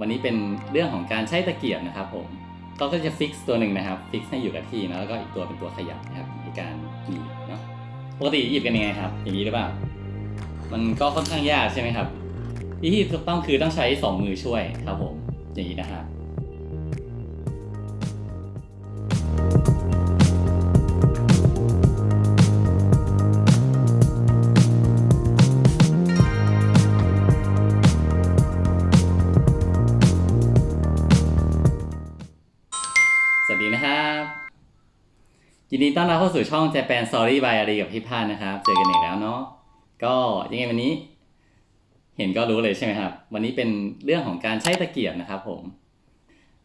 วันนี้เป็นเรื่องของการใช้ตะเกียบนะครับผมก็ก็จะฟิกซ์ตัวหนึ่งนะครับฟิกซ์ให้อยู่กับที่นะแล้วก็อีกตัวเป็นตัวขยับนะครับในการหยิบเนาะปกติหยิบกันยังไงครับ อย่างนี้หรือเปล่ามันก็ค่อนข้างยากใช่ไหมครับวิธีถูกต้องคือต้องใช้สองมือช่วยครับผมอย่างนี้นะครับ ยินดีต้อนรับเข้าสู่ช่อง Japan Story by อารีกับพี่พานนะครับ เจอกันอีกแล้วเนาะก็ยังไงวันนี้ เห็นก็รู้เลยใช่ไหมครับ วันนี้เป็นเรื่องของการใช้ตะเกียบนะครับ ผม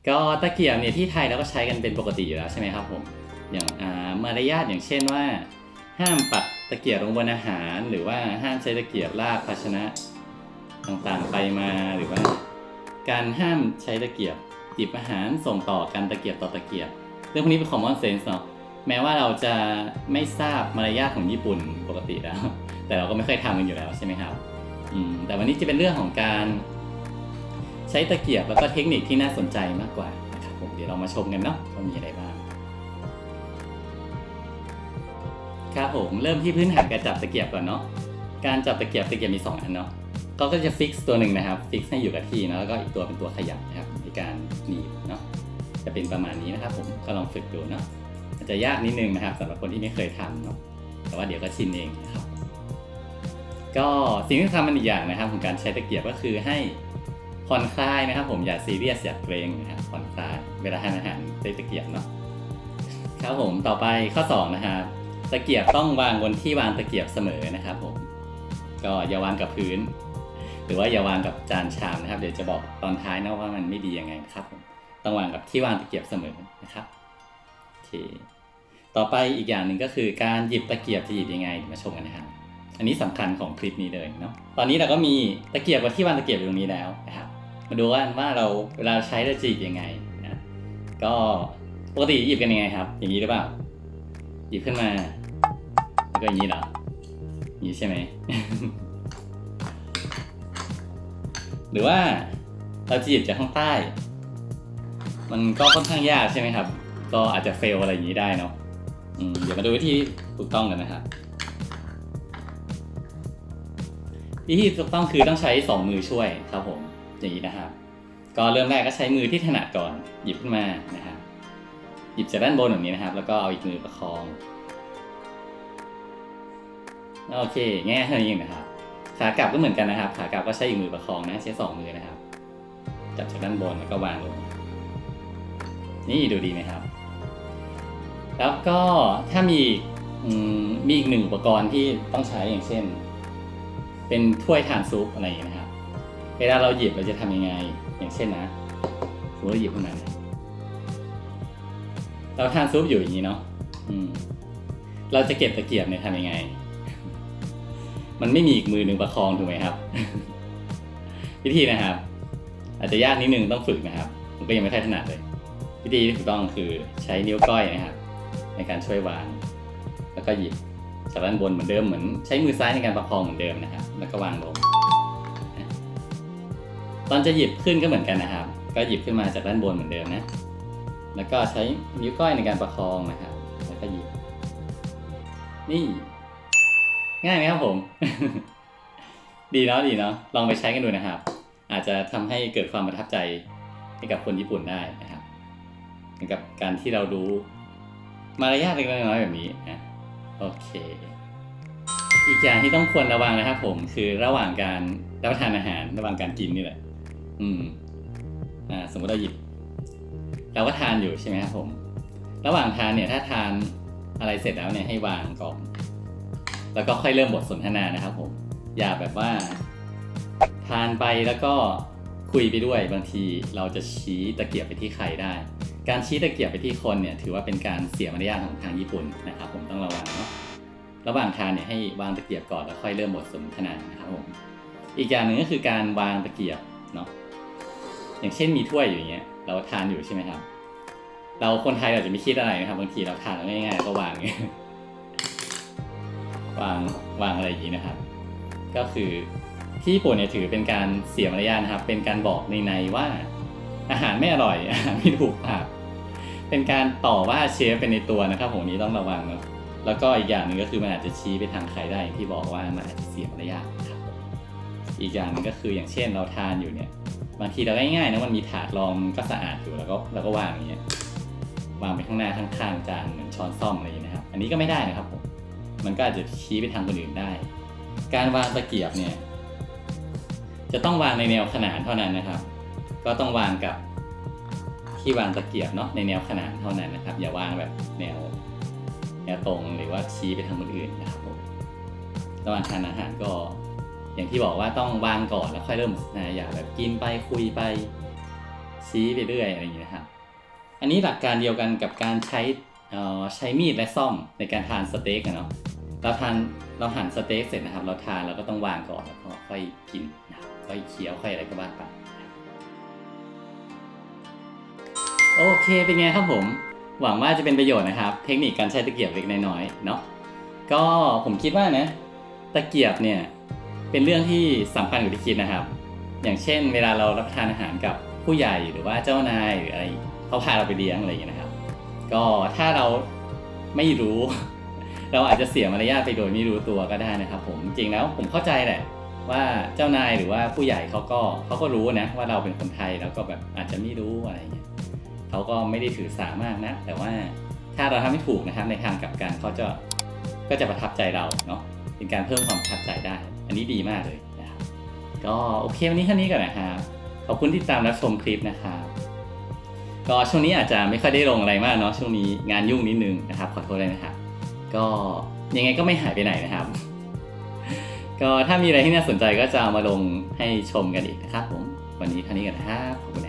ก็ตะเกียบเนี่ยที่ไทยเราก็ใช้กันเป็นปกติอยู่แล้วใช่ไหมครับผม อย่างอ่ามารยาทอย่างเช่นว่า ห้ามปักตะเกียบลงบนอาหาร หรือว่าห้ามใช้ตะเกียบลากภาชนะต่างๆไปมาหรือว่า การห้ามใช้ตะเกียบหยิบอาหารส่งต่อกันตะเกียบต่อตะเกียบ เรื่องพวกนี้เป็น common sense เนาะ แม้ว่าเราจะไม่ทราบมารยาทของญี่ปุ่นปกติแล้ว แต่เราก็ไม่เคยทำกันอยู่แล้วใช่ไหมครับอืมแต่วันนี้จะเป็นเรื่องของการใช้ตะเกียบแล้วก็เทคนิคที่น่าสนใจมากกว่านะครับผมเดี๋ยวเรามาชมกันเนาะว่ามีอะไรบ้างครับผมเริ่มที่พื้นฐานการจับตะเกียบก่อนเนาะการจับตะเกียบตะเกียบมีสองอันเนาะก็ก็จะฟิกซ์ตัวหนึ่งนะครับฟิกซ์ให้อยู่กับที่นะแล้วก็อีกตัวเป็นตัวขยับนะครับในการหนีบเนาะจะเป็นประมาณนี้นะครับผมก็ลองฝึกดูเนาะ จะยากนิดนึงนะครับสำหรับคนที่ไม่เคยทำเนาะแต่ว่าเดี๋ยวก็ชินเองนะครับ ก็สิ่งที่สำคัญอีกอย่างนะครับ ของการใช้ตะเกียบก็คือให้ผ่อนคลายนะครับ ผมอย่าซีเรียสอย่าเกรงนะครับผ่อนคลายเวลาทานอาหารด้วยตะเกียบเนาะครับผมต่อไปข้อสองนะครับตะเกียบต้องวางบนที่วางตะเกียบเสมอนะครับ ผม ก็อย่าวางกับพื้น หรือว่าอย่าวางกับจานชามนะครับ เดี๋ยวจะบอกตอนท้ายนะว่ามันไม่ดียังไงนะครับผมต้องวางกับที่วางตะเกียบเสมอนะครับโอเค ต่อไปอีกอย่างหนึ่งก็คือการหยิบตะเกียบจะหยิบยังไงมาชมกันนะครับอันนี้สำคัญของคลิปนี้เลยเนาะตอนนี้เราก็มีตะเกียบกับที่วางตะเกียบอยู่ตรงนี้แล้วนะครับมาดูว่าว่าเราเวลาใช้เราจะหยิบยังไงนะก็ปกติหยิบกันยังไงครับ อย่างนี้หรือเปล่าหยิบขึ้นมาแล้วก็อย่างนี้เหรออย่างนี้ใช่ไหมหรือว่าเราจะหยิบจากข้างใต้ มันก็ค่อนข้างยากใช่ไหมครับ ก็อาจจะเฟลอะไรอย่างนี้ได้เนาะ เดี๋ยวมาดูวิธีถูกต้องกันนะครับวิธีถูกต้องคือต้องใช้สองมือช่วยครับผมอย่างนี้นะครับ ก็เริ่มแรกก็ใช้มือที่ถนัดก่อนหยิบขึ้นมานะครับหยิบจากด้านบนแบบนี้นะครับ แล้วก็เอาอีกมือประคองโอเคง่ายเท่านี้เองนะครับขากลับก็เหมือนกันนะครับขากลับก็ใช้อีกมือประคองนะใช้สองมือนะครับ จับจากด้านบนแล้วก็วางลงนี่ดูดีไหมครับ แล้วก็ถ้ามีมีอีกหนึ่งอุปกรณ์ที่ต้องใช้อย่างเช่น เป็นถ้วยทานซุปอะไรอย่างนี้นะครับ เวลาเราหยิบเราจะทำยังไง อย่างเช่นนะสมมติเราหยิบขึ้นมาเนี่ยเราทานซุปอยู่อย่างนี้เนาะเราจะเก็บตะเกียบเนี่ยทำยังไง มันไม่มีอีกมือหนึ่งประคองถูกไหมครับ วิธีนะครับ อาจจะยากนิดนึงต้องฝึกนะครับ ผมก็ยังไม่ค่อยถนัดเลย วิธีที่ถูกต้องคือใช้นิ้วก้อยนะครับ ในการช่วยวาง แล้วก็หยิบจากด้านบนเหมือนเดิมเหมือนใช้มือซ้ายในการประคองเหมือนเดิมนะครับ แล้วก็วางลง ตอนจะหยิบขึ้นก็เหมือนกันนะครับ ก็หยิบขึ้นมาจากด้านบนเหมือนเดิมนะ แล้วก็ใช้นิ้วก้อยในการประคองนะครับ แล้วก็หยิบ นี่ ง่ายไหมครับผม ดีเนาะดีเนาะ ลองไปใช้กันดูนะครับ อาจจะทำให้เกิดความประทับใจให้กับคนญี่ปุ่นได้นะครับเหมือนกับการที่เรารู้ มารยาทเล็กน้อยแบบนี้นะโอเค อีกอย่างที่ต้องควรระวังนะครับผมคือระหว่างการรับประทานอาหารระหว่างการกินนี่แหละ อืมอ่าสมมติเราหยิบเราก็ทานอยู่ใช่ไหมครับผม ระหว่างทานเนี่ยถ้าทานอะไรเสร็จแล้วเนี่ยให้วางก่อน แล้วก็ค่อยเริ่มบทสนทนานะครับผม อย่าแบบว่า ทานไปแล้วก็ คุยไปด้วยบางทีเราจะชี้ตะเกียบไปที่ใครได้ การชี้ตะเกียบไปที่คนเนี่ยถือว่าเป็นการเสียมารยาทของทางญี่ปุ่นนะครับผมต้องระวังเนาะระหว่างทานเนี่ยให้วางตะเกียบก่อนแล้วค่อยเริ่มบทสนทนานะครับผมอีกอย่างหนึ่งก็คือการวางตะเกียบเนาะอย่างเช่นมีถ้วยอยู่อย่างเงี้ยเราทานอยู่ใช่ไหมครับ เราคนไทยเราจะไม่คิดอะไรนะครับบางทีเราทานง่ายๆก็วางอย่างเงี้ยวางวางอะไรอย่างนี้นะครับ ก็คือ ที่ญี่ปุ่นเนี่ยถือเป็นการเสียมารยาทนะครับ เป็นการบอกในในว่า อาหารไม่อร่อยอาหารไม่ถูกปากเป็นการต่อว่าเชฟเป็นในตัวนะครับผมนี้ต้องระวังนะแล้วก็อีกอย่างหนึ่งก็คือมันอาจจะชี้ไปทางใครได้ที่บอกว่ามันอาจจะเสียมารยาทครับอีกอย่างหนึงก็คืออย่างเช่นเราทานอยู่เนี่ยบางทีเราง่ายๆนะมันมีถาดรองก็สะอาดอยู่แล้วก็แล้วก็วางอย่างเงี้ยวางไปข้างหน้าข้างๆจานเหมือนช้อนซ่อมอะไรอย่างเงี้ยนะครับ อันนี้ก็ไม่ได้นะครับผมมันก็อาจจะชี้ไปทางคนอื่นได้ การวางตะเกียบเนี่ย จะต้องวางในแนวขนานเท่านั้นนะครับ ก็ต้องวางกับที่วางตะเกียบเนาะในแนวขนานเท่านั้นนะครับ อย่าวางแบบแนวแนวตรงหรือว่าชี้ไปทางคนอื่นนะครับผมระหว่างทานอาหารก็ อย่างที่บอกว่าต้องวางก่อนแล้วค่อยเริ่มนทนอย่าแบบกินไปคุยไปชี้ไปเรื่อยอะไรอย่างนี้นะครับ อันนี้หลักการเดียวกันกับการใช้ออใช้มีดและซ่อมในการทานสเต็กเนาะเราทานเราหั่นสเต็กเสร็จนะครับ เราทานเราก็ต้องวางก่อนแล้วก็ค่อยกินนะครับ ค่อยเคี้ยวค่อยอะไรก็ว่าไปโอเคเป็นไงครับผม หวังว่าจะเป็นประโยชน์นะครับ เทคนิคการใช้ตะเกียบเล็กน้อยเนาะก็ผมคิดว่านะ ตะเกียบเนี่ยเป็นเรื่องที่สำคัญกว่าที่คิดนะครับ อย่างเช่น เวลาเรารับประทานอาหารกับผู้ใหญ่หรือว่าเจ้านายหรืออะไรเขาพาเราไปเลี้ยงอะไรอย่างเงี้ยนะครับ ก็ถ้าเราไม่รู้ เราอาจจะเสียมารยาทไปโดยไม่รู้ตัวก็ได้นะครับ ผมจริงแล้วผมเข้าใจแหละ ว่าเจ้านายหรือว่าผู้ใหญ่เขาก็เขาก็รู้นะว่าเราเป็นคนไทยแล้วก็แบบอาจจะไม่รู้อะไรอย่างเงี้ยเขาก็ไม่ได้ถือสามากนะแต่ว่าถ้าเราทำไม่ถูกนะครับในทางกลับกันเขาจะก็จะประทับใจเราเนาะเป็นการเพิ่มความประทับใจได้ อันนี้ดีมากเลยนะครับก็โอเควันนี้แค่นี้ก่อนนะครับขอบคุณที่ตามรับชมคลิปนะครับก็ช่วงนี้อาจจะไม่ค่อยได้ลงอะไรมากเนาะช่วงนี้งานยุ่งนิดนึงนะครับขอโทษเลยนะครับก็ยังไงก็ไม่หายไปไหนนะครับ ก็ถ้ามีอะไรที่น่าสนใจก็จะเอามาลงให้ชมกันอีกนะครับผม วันนี้เท่านี้กันนะครับขอบคุณนะครับ